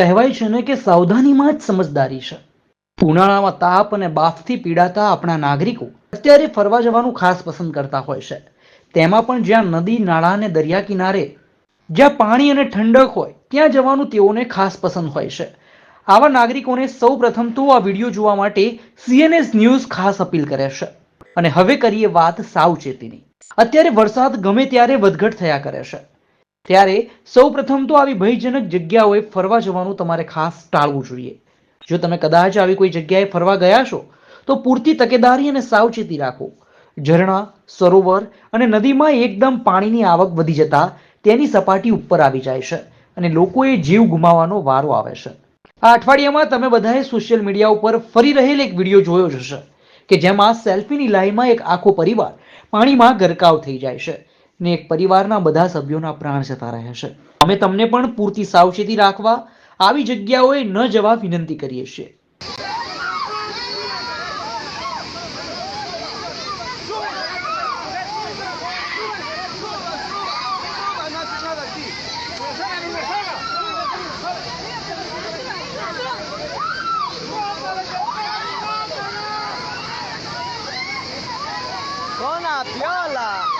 કહેવાય છે ને કે સાવધાનીમાં જ સમજદારી છે. ઉનાળામાં તાપ અને બાફથી પીડાતા આપણા નાગરિકો અત્યારે ફરવા જવાનું ખાસ પસંદ કરતા હોય છે. તેમાં પણ જ્યાં નદી, નાળા અને દરિયા કિનારે જ્યાં પાણી અને ઠંડક હોય, ત્યાં જવાનું તેઓને ખાસ પસંદ હોય છે. આવા નાગરિકોને સૌ પ્રથમ તો આ વીડિયો જોવા માટે સીએનએસ ન્યૂઝ ખાસ અપીલ કરે છે. અને હવે કરીએ વાત સાવચેતીની. અત્યારે વરસાદ ગમે ત્યારે વધઘટ થયા કરે છે. ત્યારે સૌ પ્રથમ તો આવી ભયજનક જગ્યાઓએ ફરવા જવાનું તમારે ખાસ ટાળવું જોઈએ. જો તમે કદાચ આવી કોઈ જગ્યાએ ફરવા ગયા છો, તો પૂરતી તકેદારી અને સાવચેતી રાખો. ઝરણા, સરોવર અને નદીમાં એકદમ પાણીની આવક વધી જતા તેની સપાટી ઉપર આવી જાય છે અને લોકોએ જીવ ગુમાવવાનો વારો આવે છે. આ અઠવાડિયામાં તમે બધાએ સોશિયલ મીડિયા ઉપર ફરી રહેલ એક વીડિયો જોયો જ હશે, કે જેમાં સેલ્ફીની લાઈનમાં એક આખો પરિવાર પાણીમાં ગરકાવ થઈ જાય છે. ને એક પરિવારના બધા સભ્યોના પ્રાણ જતા રહ્યા છે અમે તમને પણ પૂરતી સાવચેતી રાખવા આવી જગ્યાઓએ ન જવા વિનંતી કરીએ છીએ piola.